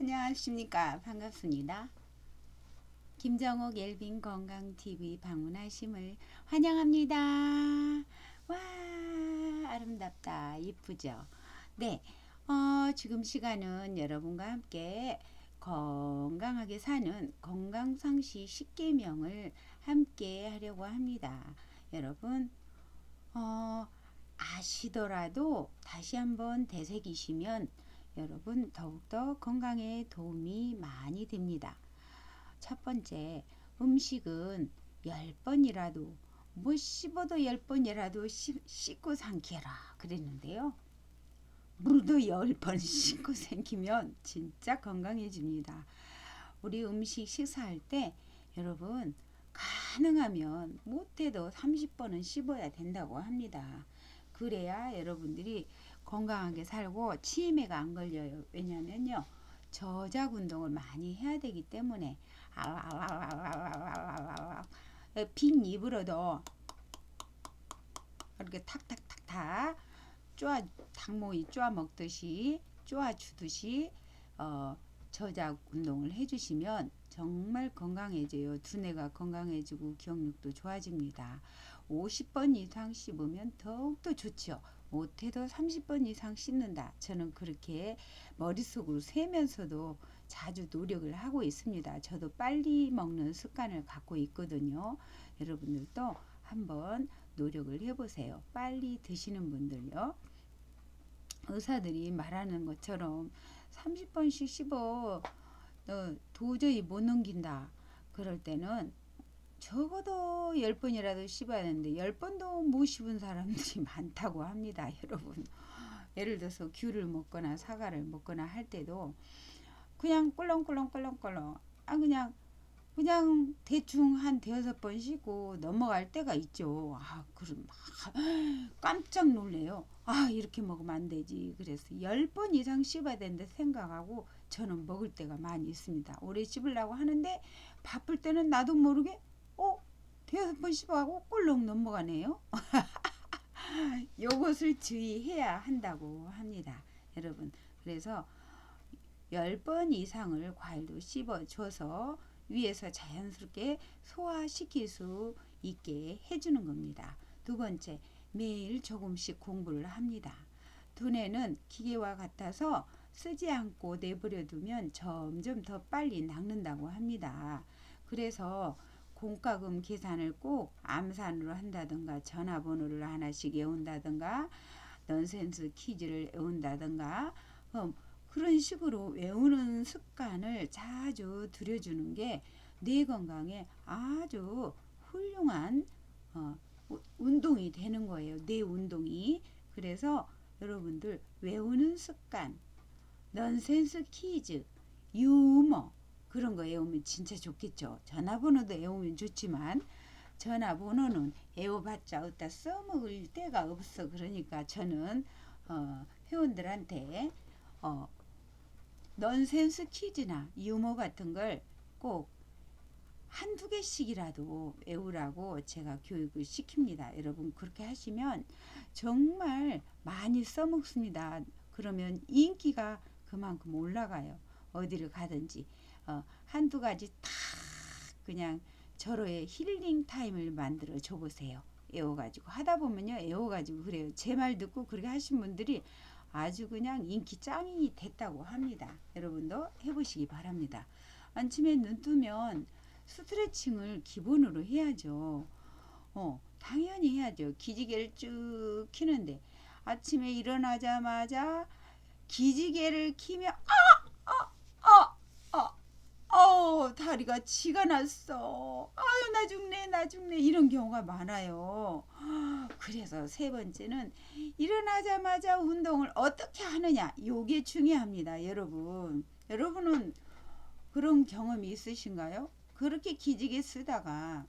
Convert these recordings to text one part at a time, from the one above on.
안녕하십니까 반갑습니다. 김정옥 엘빈 건강 TV 방문하심을 환영합니다. 와 아름답다 이쁘죠? 네, 어, 지금 시간은 여러분과 함께 건강하게 사는 건강상시 10계명을 함께 하려고 합니다. 여러분 어, 아시더라도 다시 한번 되새기시면 여러분 더욱더 건강에 도움이 많이 됩니다. 첫 번째, 음식은 열 번이라도 뭐 씹어도 열 번이라도 씹, 씹고 삼켜라 그랬는데요. 물도 열번 씹고 삼키면 진짜 건강해집니다. 우리 음식 식사할 때 여러분 가능하면 못해도 30번은 씹어야 된다고 합니다. 그래야 여러분들이 건강하게 살고 치매가 안 걸려요. 왜냐면요. 저작 운동을 많이 해야 되기 때문에 빈 입으로도 이렇게 탁탁탁탁 쪼아 닭모이 쪼아 먹듯이 쪼아 주듯이 어, 저작 운동을 해주시면 정말 건강해져요. 두뇌가 건강해지고 기억력도 좋아집니다. 50번 이상 씹으면 더욱더 좋죠. 못해도 30번 이상 씹는다. 저는 그렇게 머릿속으로 세면서도 자주 노력을 하고 있습니다. 저도 빨리 먹는 습관을 갖고 있거든요. 여러분들도 한번 노력을 해보세요. 빨리 드시는 분들요. 의사들이 말하는 것처럼 30번씩 씹어 너 도저히 못 넘긴다. 그럴 때는 적어도 10번이라도 씹어야 되는데 10번도 못 씹은 사람들이 많다고 합니다. 여러분. 예를 들어서 귤을 먹거나 사과를 먹거나 할 때도 그냥 꿀렁꿀렁꿀렁꿀렁 아 그냥 그냥 대충 한 대여섯 번 씹고 넘어갈 때가 있죠. 아, 그럼 막 깜짝 놀래요. 아, 이렇게 먹으면 안 되지. 그래서 열 번 이상 씹어야 되는데 생각하고 저는 먹을 때가 많이 있습니다. 오래 씹으려고 하는데 바쁠 때는 나도 모르게 어, 대여섯 번 씹어가고 꿀렁 넘어가네요. 요것을 주의해야 한다고 합니다. 여러분. 그래서 열번 이상을 과일도 씹어줘서 위에서 자연스럽게 소화시킬 수 있게 해주는 겁니다. 두 번째, 매일 조금씩 공부를 합니다. 두뇌는 기계와 같아서 쓰지 않고 내버려 두면 점점 더 빨리 낚는다고 합니다. 그래서 공과금 계산을 꼭 암산으로 한다든가 전화번호를 하나씩 외운다든가 넌센스 퀴즈를 외운다든가 어, 그런 식으로 외우는 습관을 자주 들여주는 게 뇌 건강에 아주 훌륭한 어, 운동이 되는 거예요. 뇌 운동이. 그래서 여러분들 외우는 습관, 넌센스 퀴즈, 유머 그런 거 외우면 진짜 좋겠죠. 전화번호도 외우면 좋지만 전화번호는 외워봤자 어디다 써먹을 데가 없어. 그러니까 저는 어, 회원들한테 어, 넌센스 퀴즈나 유머 같은 걸 꼭 한두 개씩이라도 외우라고 제가 교육을 시킵니다. 여러분 그렇게 하시면 정말 많이 써먹습니다. 그러면 인기가 그만큼 올라가요. 어디를 가든지 어, 한두 가지 탁 그냥 저로의 힐링 타임을 만들어 줘 보세요. 외워가지고 하다 보면요 외워가지고 그래요. 제 말 듣고 그렇게 하신 분들이 아주 그냥 인기 짱이 됐다고 합니다. 여러분도 해보시기 바랍니다. 아침에 눈 뜨면 스트레칭을 기본으로 해야죠. 어, 당연히 해야죠. 기지개를 쭉 키는데 아침에 일어나자마자 기지개를 키며 아, 아, 아, 아, 어, 다리가 치가 났어. 아유, 나 죽네, 나 죽네. 이런 경우가 많아요. 그래서 세 번째는 일어나자마자 운동을 어떻게 하느냐. 요게 중요합니다, 여러분. 여러분은 그런 경험이 있으신가요? 그렇게 기지개 쓰다가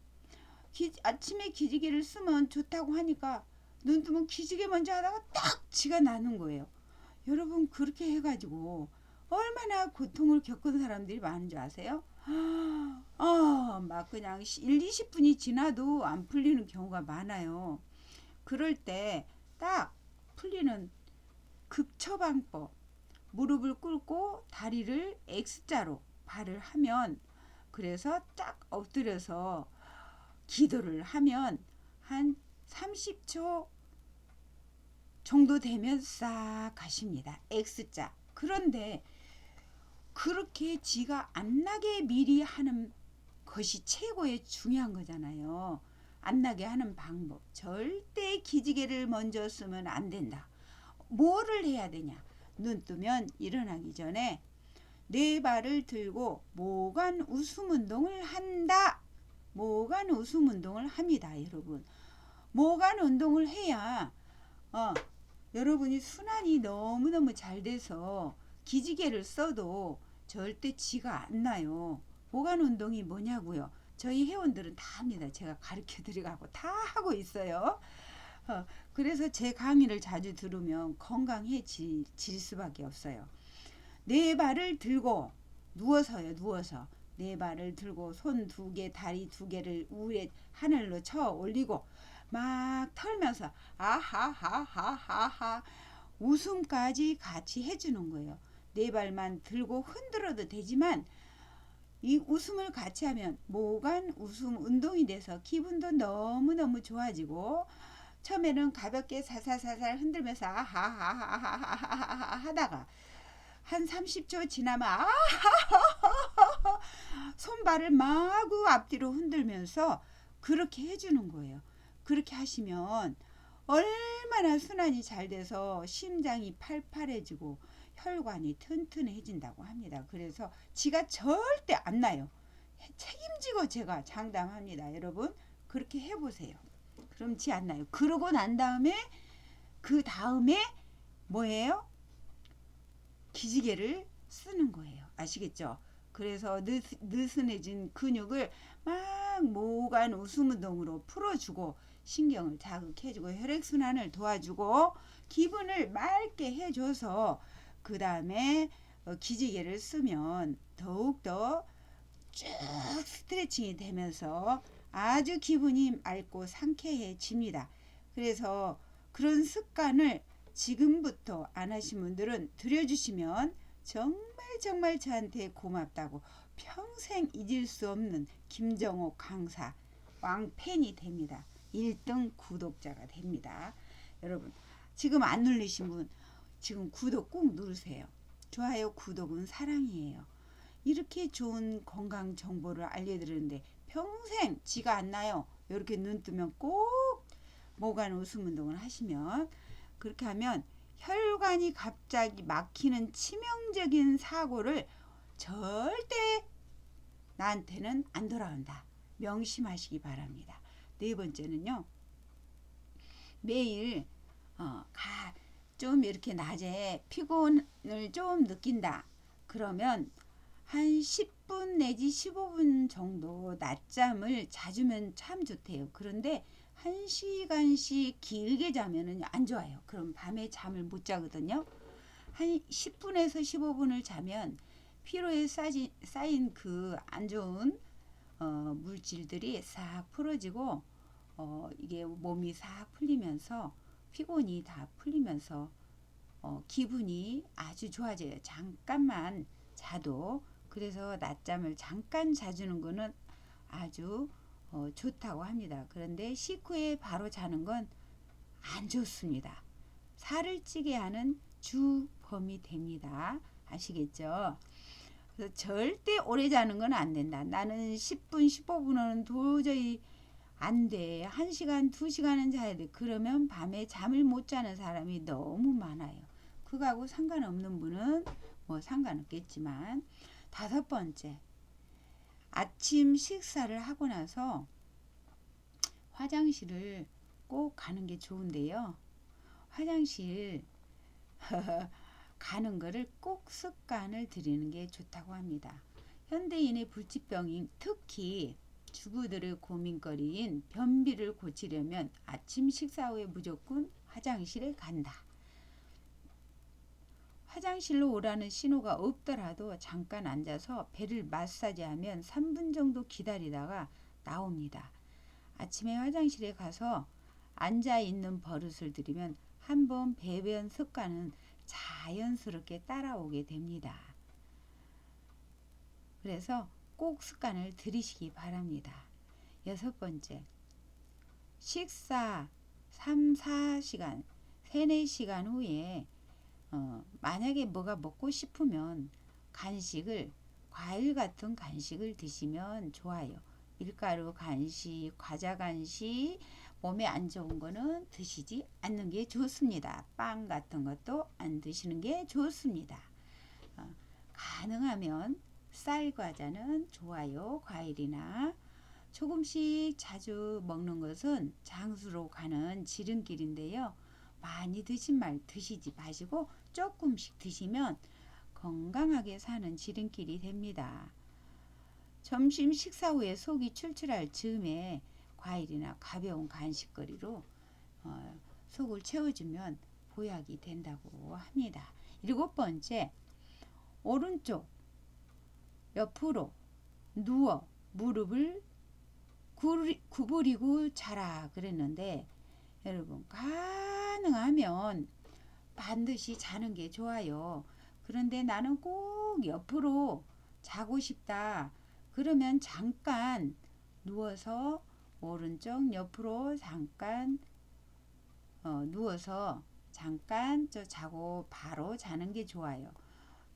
기, 아침에 기지개를 쓰면 좋다고 하니까 눈 뜨면 기지개 먼저 하다가 딱 지가 나는 거예요. 여러분 그렇게 해가지고 얼마나 고통을 겪은 사람들이 많은 줄 아세요? 아, 막 그냥 1, 20분이 지나도 안 풀리는 경우가 많아요. 그럴 때 딱 풀리는 극처방법. 무릎을 꿇고 다리를 X자로 발을 하면 그래서 딱 엎드려서 기도를 하면 한 30초 정도 되면 싹 가십니다. X자. 그런데 그렇게 지가 안 나게 미리 하는 것이 최고의 중요한 거잖아요. 안 나게 하는 방법. 절대 기지개를 먼저 쓰면 안 된다. 뭐를 해야 되냐? 눈 뜨면 일어나기 전에 네 발을 들고 모관 웃음 운동을 한다. 모관 웃음 운동을 합니다, 여러분. 모관 운동을 해야 어, 여러분이 순환이 너무너무 잘 돼서 기지개를 써도 절대 지가 안 나요. 모관 운동이 뭐냐고요? 저희 회원들은 다 합니다. 제가 가르쳐 드리고 다 하고 있어요. 어, 그래서 제 강의를 자주 들으면 건강해질 수밖에 없어요. 네 발을 들고 누워서요, 누워서. 네 발을 들고 손 두 개, 다리 두 개를 위에 하늘로 쳐 올리고 막 털면서 아하하하하하 웃음까지 같이 해주는 거예요. 네 발만 들고 흔들어도 되지만 이 웃음을 같이 하면 모관 웃음 운동이 돼서 기분도 너무너무 좋아지고 처음에는 가볍게 사살사살 흔들면서 아하하하하하 하다가 한 30초 지나면 아하하하 손발을 마구 앞뒤로 흔들면서 그렇게 해주는 거예요. 그렇게 하시면 얼마나 순환이 잘 돼서 심장이 팔팔해지고 혈관이 튼튼해진다고 합니다. 그래서 지가 절대 안 나요. 책임지고 제가 장담합니다. 여러분 그렇게 해보세요. 그럼 지 안 나요. 그러고 난 다음에 그 다음에 뭐예요? 기지개를 쓰는 거예요. 아시겠죠? 그래서 느, 느슨해진 근육을 막 모관 웃음 운동으로 풀어주고 신경을 자극해주고 혈액순환을 도와주고 기분을 맑게 해줘서 그 다음에 어, 기지개를 쓰면 더욱더 쭉 스트레칭이 되면서 아주 기분이 맑고 상쾌해집니다. 그래서 그런 습관을 지금부터 안 하신 분들은 들여주시면 정말 정말 저한테 고맙다고 평생 잊을 수 없는 김정호 강사 왕팬이 됩니다. 1등 구독자가 됩니다. 여러분 지금 안 눌리신 분 지금 구독 꼭 누르세요. 좋아요 구독은 사랑이에요. 이렇게 좋은 건강 정보를 알려드리는데 평생 지가 안 나요. 이렇게 눈 뜨면 꼭 모관 웃음 운동을 하시면 그렇게 하면 혈관이 갑자기 막히는 치명적인 사고를 절대 나한테는 안 돌아온다. 명심하시기 바랍니다. 네 번째는요. 매일 어, 가, 좀 이렇게 낮에 피곤을 좀 느낀다. 그러면 한 10분 내지 15분 정도 낮잠을 자주면 참 좋대요. 그런데 1시간씩 길게 자면은 안 좋아요. 그럼 밤에 잠을 못 자거든요. 한 10분에서 15분을 자면 피로에 쌓인, 쌓인 그 안 좋은 어, 물질들이 싹 풀어지고 어, 이게 몸이 싹 풀리면서 피곤이 다 풀리면서 어, 기분이 아주 좋아져요. 잠깐만 자도 그래서 낮잠을 잠깐 자주는 거는 아주 어, 좋다고 합니다. 그런데 식후에 바로 자는 건 안 좋습니다. 살을 찌게 하는 주범이 됩니다. 아시겠죠? 그래서 절대 오래 자는 건 안 된다. 나는 10분, 15분은 도저히 안 돼. 1시간, 2시간은 자야 돼. 그러면 밤에 잠을 못 자는 사람이 너무 많아요. 그거하고 상관없는 분은 뭐 상관없겠지만 다섯 번째 아침 식사를 하고 나서 화장실을 꼭 가는 게 좋은데요. 화장실 가는 거를 꼭 습관을 들이는 게 좋다고 합니다. 현대인의 불치병인 특히 주부들의 고민거리인 변비를 고치려면 아침 식사 후에 무조건 화장실에 간다. 화장실로 오라는 신호가 없더라도 잠깐 앉아서 배를 마사지하면 3분 정도 기다리다가 나옵니다. 아침에 화장실에 가서 앉아 있는 버릇을 들이면 한번 배변 습관은 자연스럽게 따라오게 됩니다. 그래서 꼭 습관을 들이시기 바랍니다. 여섯 번째, 식사 3, 4시간, 3, 4시간 후에 어, 만약에 뭐가 먹고 싶으면 간식을 과일 같은 간식을 드시면 좋아요. 밀가루 간식, 과자 간식, 몸에 안 좋은 거는 드시지 않는 게 좋습니다. 빵 같은 것도 안 드시는 게 좋습니다. 어, 가능하면 쌀 과자는 좋아요. 과일이나 조금씩 자주 먹는 것은 장수로 가는 지름길인데요. 많이 드신 말 드시지 마시고 조금씩 드시면 건강하게 사는 지름길이 됩니다. 점심 식사 후에 속이 출출할 즈음에 과일이나 가벼운 간식거리로 어, 속을 채워주면 보약이 된다고 합니다. 일곱 번째, 오른쪽 옆으로 누워 무릎을 구리, 구부리고 자라 그랬는데 여러분 가능하면 반드시 자는 게 좋아요. 그런데 나는 꼭 옆으로 자고 싶다. 그러면 잠깐 누워서 오른쪽 옆으로 잠깐 어, 누워서 잠깐 저 자고 바로 자는 게 좋아요.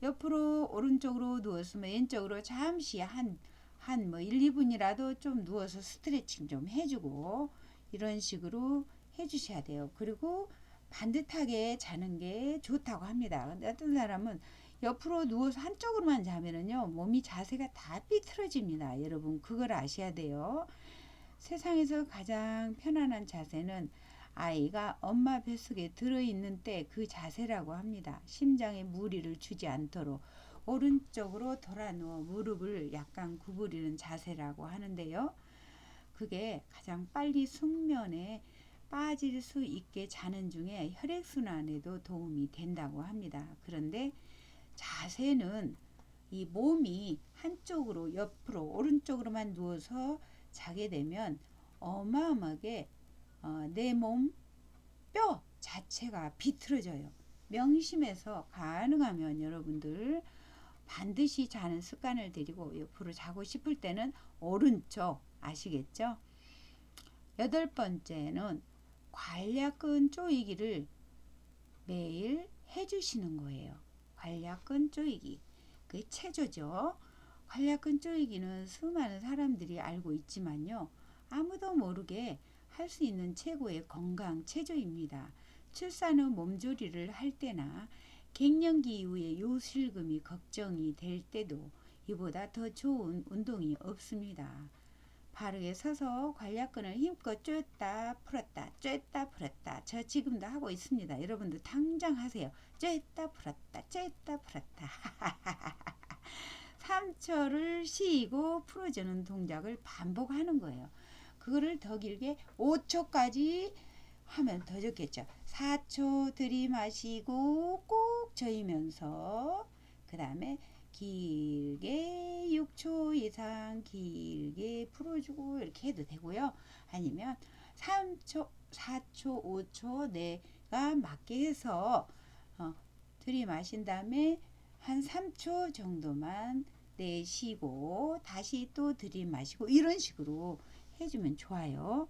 옆으로 오른쪽으로 누웠으면 왼쪽으로 잠시 한 한 뭐 1, 2분이라도 좀 누워서 스트레칭 좀 해주고 이런 식으로 해주셔야 돼요. 그리고 반듯하게 자는 게 좋다고 합니다. 근데 어떤 사람은 옆으로 누워서 한쪽으로만 자면은요 몸이 자세가 다 삐뚤어집니다. 여러분 그걸 아셔야 돼요. 세상에서 가장 편안한 자세는 아이가 엄마 뱃속에 들어있는 때 그 자세라고 합니다. 심장에 무리를 주지 않도록 오른쪽으로 돌아 누워 무릎을 약간 구부리는 자세라고 하는데요. 그게 가장 빨리 숙면에 빠질 수 있게 자는 중에 혈액순환에도 도움이 된다고 합니다. 그런데 자세는 이 몸이 한쪽으로 옆으로 오른쪽으로만 누워서 자게 되면 어마어마하게 어, 내몸 뼈 자체가 비틀어져요. 명심해서 가능하면 여러분들 반드시 자는 습관을 들이고 옆으로 자고 싶을 때는 오른쪽 아시겠죠? 여덟 번째는 관략근 조이기를 매일 해주시는 거예요. 관략근 조이기. 그 체조죠. 관략근 조이기는 수많은 사람들이 알고 있지만요. 아무도 모르게 할 수 있는 최고의 건강 체조입니다. 출산 후 몸조리를 할 때나 갱년기 이후에 요실금이 걱정이 될 때도 이보다 더 좋은 운동이 없습니다. 바르게 서서 관략근을 힘껏 쬐다 풀었다 쬐다 풀었다 저 지금도 하고 있습니다. 여러분도 당장 하세요. 쬐다 풀었다 쬐다 풀었다 3초를 쉬고 풀어주는 동작을 반복하는 거예요. 그거를 더 길게 5초까지 하면 더 좋겠죠. 4초 들이마시고 꼭 저이면서 그 다음에 길게 6초 이상 길게 풀어주고 이렇게 해도 되고요. 아니면 3초, 4초, 5초 내가 맞게 해서 어, 들이마신 다음에 한 3초 정도만 내쉬고 다시 또 들이마시고 이런 식으로 해주면 좋아요.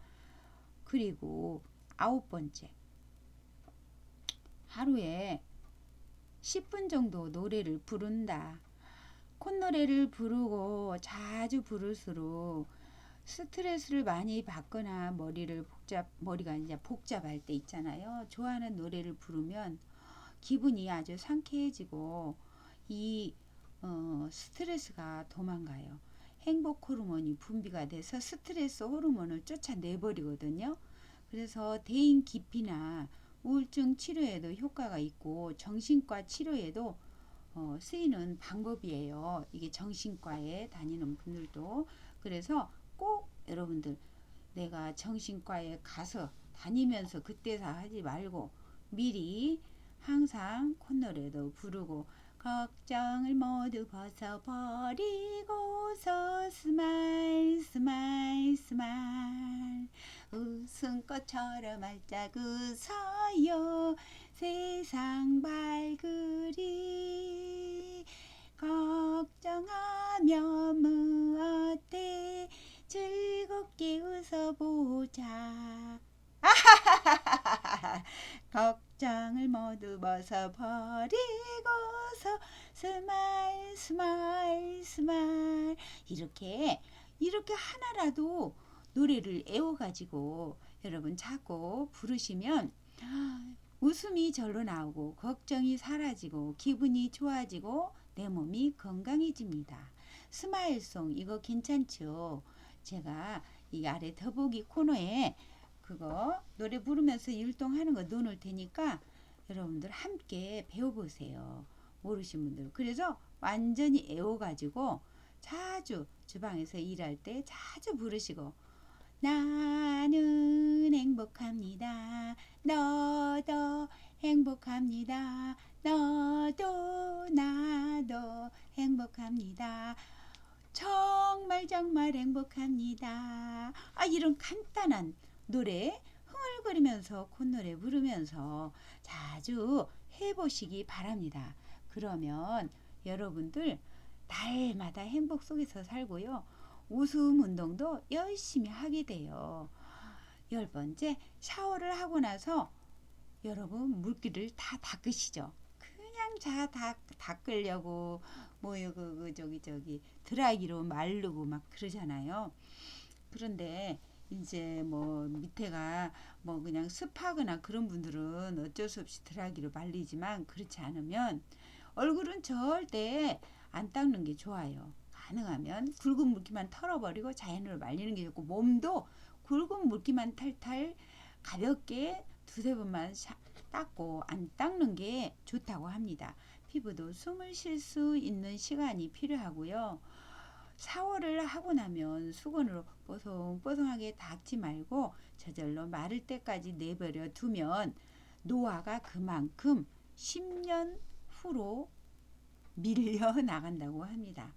그리고 아홉 번째 하루에 10분 정도 노래를 부른다. 콧노래를 부르고 자주 부를수록 스트레스를 많이 받거나 머리를 복잡 머리가 이제 복잡할 때 있잖아요. 좋아하는 노래를 부르면 기분이 아주 상쾌해지고 이 어, 스트레스가 도망가요. 행복 호르몬이 분비가 돼서 스트레스 호르몬을 쫓아내버리거든요. 그래서 대인 기피나 우울증 치료에도 효과가 있고 정신과 치료에도 어, 쓰이는 방법이에요. 이게 정신과에 다니는 분들도 그래서 꼭 여러분들 내가 정신과에 가서 다니면서 그때사 하지 말고 미리 항상 콧노래도 부르고 걱정을 모두 벗어버리고서 스마일 스마일 스마일. 웃음꽃처럼 활짝 웃어요. 세상 밝으리. 걱정하며 무엇해 즐겁게 웃어보자. 걱 정을 모두 벗어버리고서 스마일 스마일 스마일 이렇게 이렇게 하나라도 노래를 애워가지고 여러분 자꾸 부르시면 웃음이 절로 나오고 걱정이 사라지고 기분이 좋아지고 내 몸이 건강해집니다. 스마일송 이거 괜찮죠? 제가 이 아래 더보기 코너에 그거 노래 부르면서 율동하는 거 넣어놓을 테니까 여러분들 함께 배워보세요. 모르신 분들. 그래서 완전히 애워가지고 자주 주방에서 일할 때 자주 부르시고 나는 행복합니다. 너도 행복합니다. 너도 나도 행복합니다. 정말 정말 행복합니다. 아 이런 간단한 노래 흥얼거리면서 콧노래 부르면서 자주 해보시기 바랍니다. 그러면 여러분들 날마다 행복 속에서 살고요. 웃음 운동도 열심히 하게 돼요. 열 번째, 샤워를 하고 나서 여러분 물기를 다 닦으시죠. 그냥 자 다, 닦으려고 뭐요 그, 그 저기 저기 드라이기로 마르고 막 그러잖아요. 그런데 이제 뭐 밑에가 뭐 그냥 습하거나 그런 분들은 어쩔 수 없이 드라이기로 말리지만 그렇지 않으면 얼굴은 절대 안 닦는 게 좋아요. 가능하면 굵은 물기만 털어버리고 자연으로 말리는 게 좋고 몸도 굵은 물기만 탈탈 가볍게 두세 번만 샤, 닦고 안 닦는 게 좋다고 합니다. 피부도 숨을 쉴 수 있는 시간이 필요하고요. 샤워를 하고 나면 수건으로 뽀송뽀송하게 닦지 말고 저절로 마를 때까지 내버려 두면 노화가 그만큼 10년 후로 밀려 나간다고 합니다.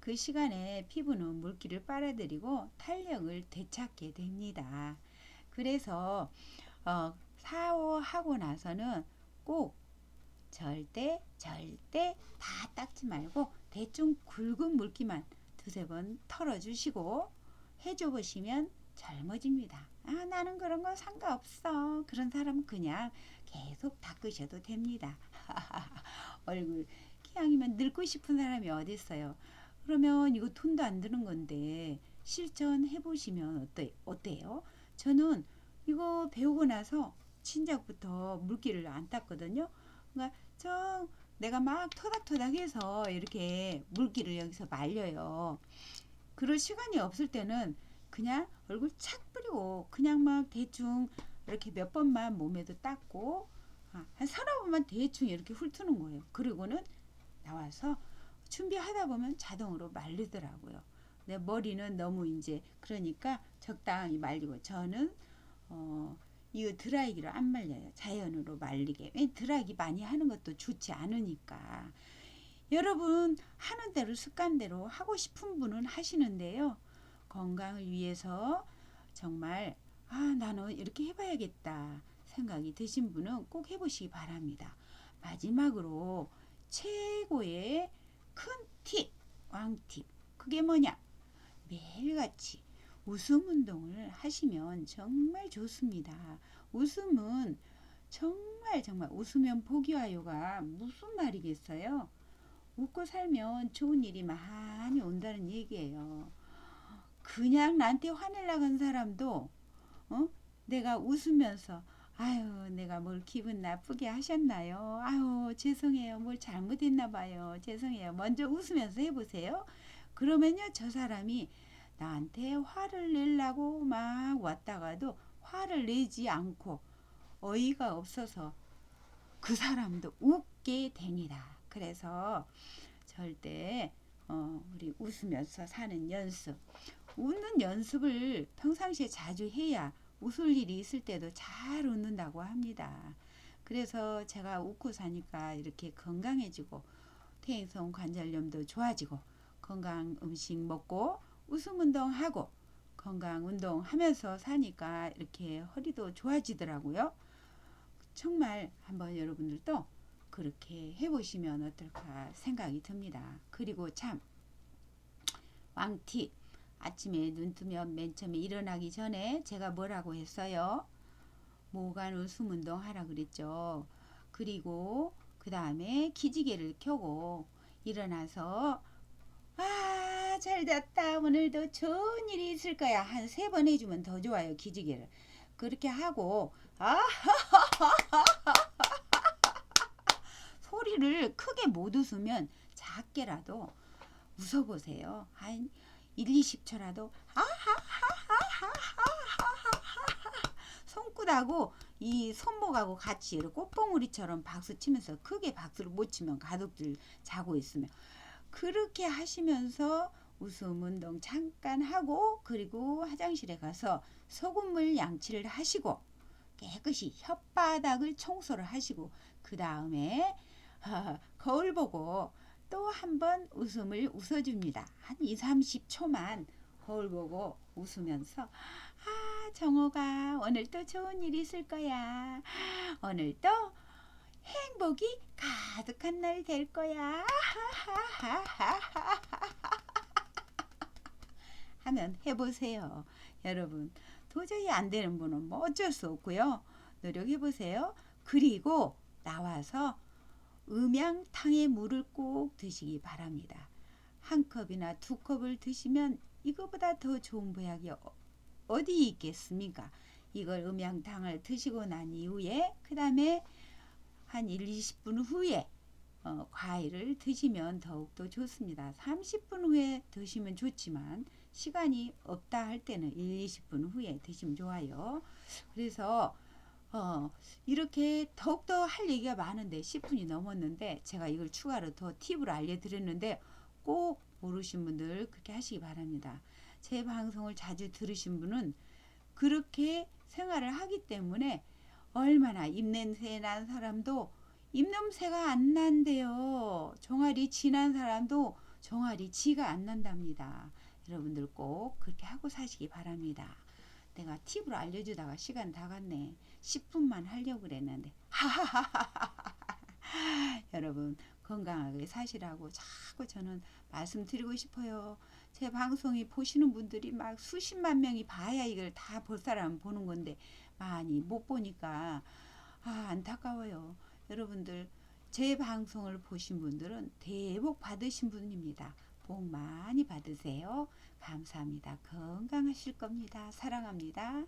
그 시간에 피부는 물기를 빨아들이고 탄력을 되찾게 됩니다. 그래서 어, 샤워하고 나서는 꼭 절대 절대 다 닦지 말고 대충 굵은 물기만 두세 번 털어주시고 해줘 보시면 젊어집니다. 아 나는 그런 거 상관없어. 그런 사람은 그냥 계속 닦으셔도 됩니다. 얼굴 키양이면 늙고 싶은 사람이 어디 있어요? 그러면 이거 돈도 안 드는 건데 실천해 보시면 어때 어때요? 저는 이거 배우고 나서 친작부터 물기를 안 땄거든요. 그러니까 저 내가 막 토닥토닥해서 이렇게 물기를 여기서 말려요. 그럴 시간이 없을 때는 그냥 얼굴 착 뿌리고 그냥 막 대충 이렇게 몇 번만 몸에도 닦고 아, 한 서너 번만 대충 이렇게 훑는 거예요. 그리고는 나와서 준비하다 보면 자동으로 말리더라고요. 내 머리는 너무 이제 그러니까 적당히 말리고 저는 어 이거 드라이기로 안 말려요. 자연으로 말리게. 왜 드라이기 많이 하는 것도 좋지 않으니까. 여러분 하는 대로 습관대로 하고 싶은 분은 하시는데요. 건강을 위해서 정말 아 나는 이렇게 해봐야겠다 생각이 드신 분은 꼭 해보시기 바랍니다. 마지막으로 최고의 큰 팁, 왕팁. 그게 뭐냐? 매일같이 웃음 운동을 하시면 정말 좋습니다. 웃음은 정말 정말 웃으면 복이 와요가 무슨 말이겠어요? 웃고 살면 좋은 일이 많이 온다는 얘기예요. 그냥 나한테 화낼 나간 사람도 어? 내가 웃으면서 아유 내가 뭘 기분 나쁘게 하셨나요? 아유 죄송해요 뭘 잘못했나 봐요 죄송해요 먼저 웃으면서 해보세요. 그러면요 저 사람이 나한테 화를 내려고 막 왔다가도 화를 내지 않고 어이가 없어서 그 사람도 웃게 됩니다. 그래서 절대 어, 우리 웃으면서 사는 연습, 웃는 연습을 평상시에 자주 해야 웃을 일이 있을 때도 잘 웃는다고 합니다. 그래서 제가 웃고 사니까 이렇게 건강해지고 퇴행성 관절염도 좋아지고 건강 음식 먹고 웃음 운동하고 건강 운동하면서 사니까 이렇게 허리도 좋아지더라고요. 정말 한번 여러분들도 그렇게 해보시면 어떨까 생각이 듭니다. 그리고 참 왕팁 아침에 눈 뜨면 맨 처음에 일어나기 전에 제가 뭐라고 했어요? 모간 웃음 운동 하라 그랬죠. 그리고 그 다음에 기지개를 켜고 일어나서 아, 잘 잤다. 오늘도 좋은 일이 있을 거야. 한 세 번 해주면 더 좋아요. 기지개를. 그렇게 하고 아, 소리를 크게 못 웃으면 작게라도 웃어보세요. 한 1, 20초라도 손끝하고 이 손목하고 같이 이렇게 꽃봉우리처럼 박수 치면서 크게 박수를 못 치면 가족들 자고 있으면 그렇게 하시면서 웃음 운동 잠깐 하고 그리고 화장실에 가서 소금물 양치를 하시고 깨끗이 혓바닥을 청소를 하시고 그 다음에 거울 보고 또 한 번 웃음을 웃어줍니다. 한 2, 30초만 거울 보고 웃으면서 아 정호가 오늘 또 좋은 일이 있을 거야. 오늘 또 행복이 가득한 날 될 거야. 하면 해보세요. 여러분 도저히 안 되는 분은 뭐 어쩔 수 없고요. 노력해 보세요. 그리고 나와서 음양탕에 물을 꼭 드시기 바랍니다. 한 컵이나 두 컵을 드시면 이거보다 더 좋은 보약이 어- 어디 있겠습니까? 이걸 음양탕을 드시고 난 이후에 그 다음에 한 1, 20분 후에 어, 과일을 드시면 더욱더 좋습니다. 30분 후에 드시면 좋지만 시간이 없다 할 때는 1, 20분 후에 드시면 좋아요. 그래서 어, 이렇게 더욱더 할 얘기가 많은데 10분이 넘었는데 제가 이걸 추가로 더 팁을 알려드렸는데 꼭 모르신 분들 그렇게 하시기 바랍니다. 제 방송을 자주 들으신 분은 그렇게 생활을 하기 때문에 얼마나 입냄새 난 사람도 입냄새가 안 난대요. 종아리 지난 사람도 종아리 지가 안 난답니다. 여러분들 꼭 그렇게 하고 사시기 바랍니다. 내가 팁을 알려주다가 시간 다 갔네. 10분만 하려고 그랬는데. 여러분 건강하게 사시라고 자꾸 저는 말씀드리고 싶어요. 제 방송이 보시는 분들이 막 수십만 명이 봐야 이걸 다 볼 사람 보는 건데 많이 못 보니까 아, 안타까워요. 여러분들 제 방송을 보신 분들은 대복 받으신 분입니다. 복 많이 받으세요. 감사합니다. 건강하실 겁니다. 사랑합니다.